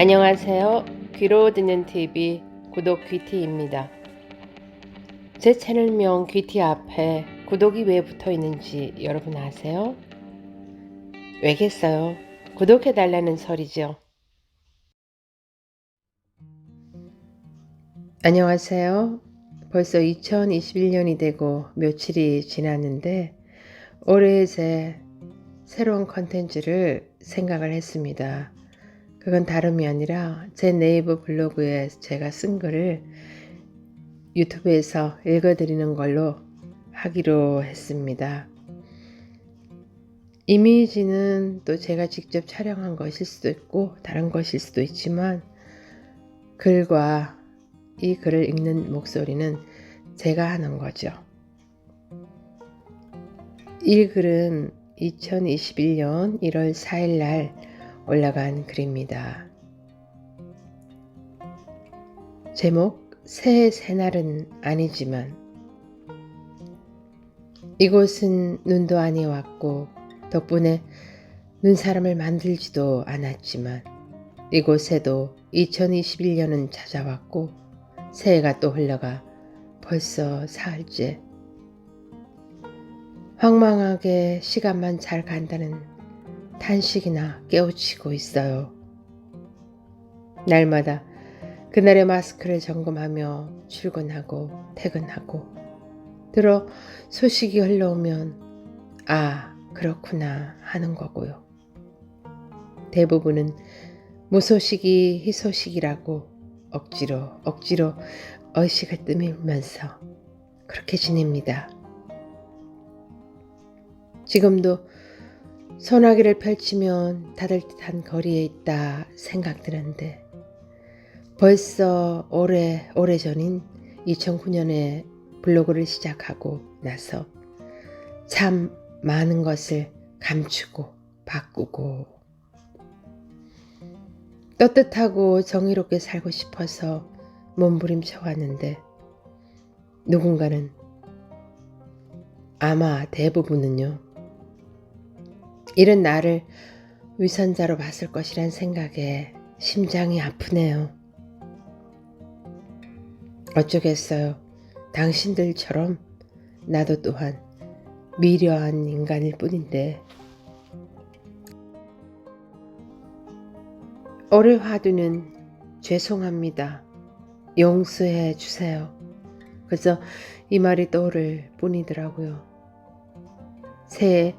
안녕하세요. 귀로 듣는 TV 구독 귀티입니다. 제 채널명 귀티 앞에 구독이 왜 붙어 있는지 여러분 아세요? 왜겠어요? 구독해 달라는 소리죠. 안녕하세요. 벌써 2021년이 되고 며칠이 지났는데 올해 제 새로운 컨텐츠를 생각을 했습니다. 그건 다름이 아니라 제 네이버 블로그에 제가 쓴 글을 유튜브에서 읽어드리는 걸로 하기로 했습니다. 이미지는 또 제가 직접 촬영한 것일 수도 있고 다른 것일 수도 있지만 글과 이 글을 읽는 목소리는 제가 하는 거죠. 이 글은 2021년 1월 4일 날 올라간 글입니다. 제목 새해 새날은 아니지만 이곳은 눈도 아니 왔고 덕분에 눈사람을 만들지도 않았지만 이곳에도 2021년은 찾아왔고 새해가 또 흘러가 벌써 사흘째 황망하게 시간만 잘 간다는 탄식이나 깨우치고 있어요. 날마다 그날의 마스크를 점검하며 출근하고 퇴근하고 들어 소식이 흘러오면 아 그렇구나 하는 거고요. 대부분은 무소식이 희소식이라고 억지로 억지로 의식을 뜨밀면서 그렇게 지냅니다. 지금도 소나기를 펼치면 따뜻한 거리에 있다 생각드는데 벌써 오래 오래전인 2009년에 블로그를 시작하고 나서 참 많은 것을 감추고 바꾸고 떳떳하고 정의롭게 살고 싶어서 몸부림쳐 왔는데 누군가는 아마 대부분은요 이런 나를 위선자로 봤을 것이란 생각에 심장이 아프네요. 어쩌겠어요. 당신들처럼 나도 또한 미려한 인간일 뿐인데. 올해 화두는 죄송합니다. 용서해 주세요. 그래서 이 말이 떠오를 뿐이더라고요. 새해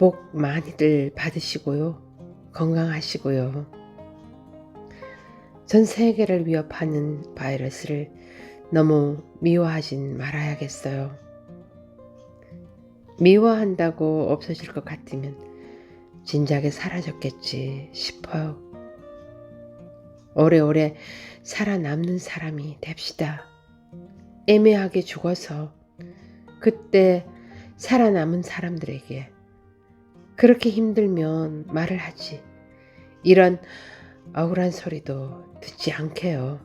복 많이들 받으시고요. 건강하시고요. 전 세계를 위협하는 바이러스를 너무 미워하진 말아야겠어요. 미워한다고 없어질 것 같으면 진작에 사라졌겠지 싶어요. 오래오래 살아남는 사람이 됩시다. 애매하게 죽어서 그때 살아남은 사람들에게 그렇게 힘들면 말을 하지. 이런 억울한 소리도 듣지 않게요.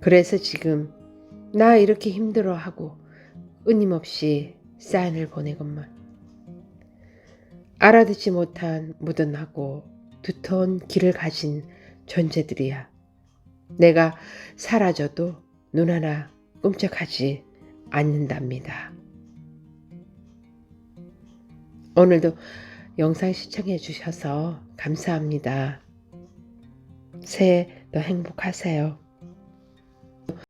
그래서 지금 나 이렇게 힘들어하고 끊임없이 사인을 보내건만. 알아듣지 못한 무던하고 두터운 길을 가진 존재들이야. 내가 사라져도 눈 하나 끔찍하지 않는답니다. 오늘도 영상 시청해 주셔서 감사합니다. 새해 더 행복하세요.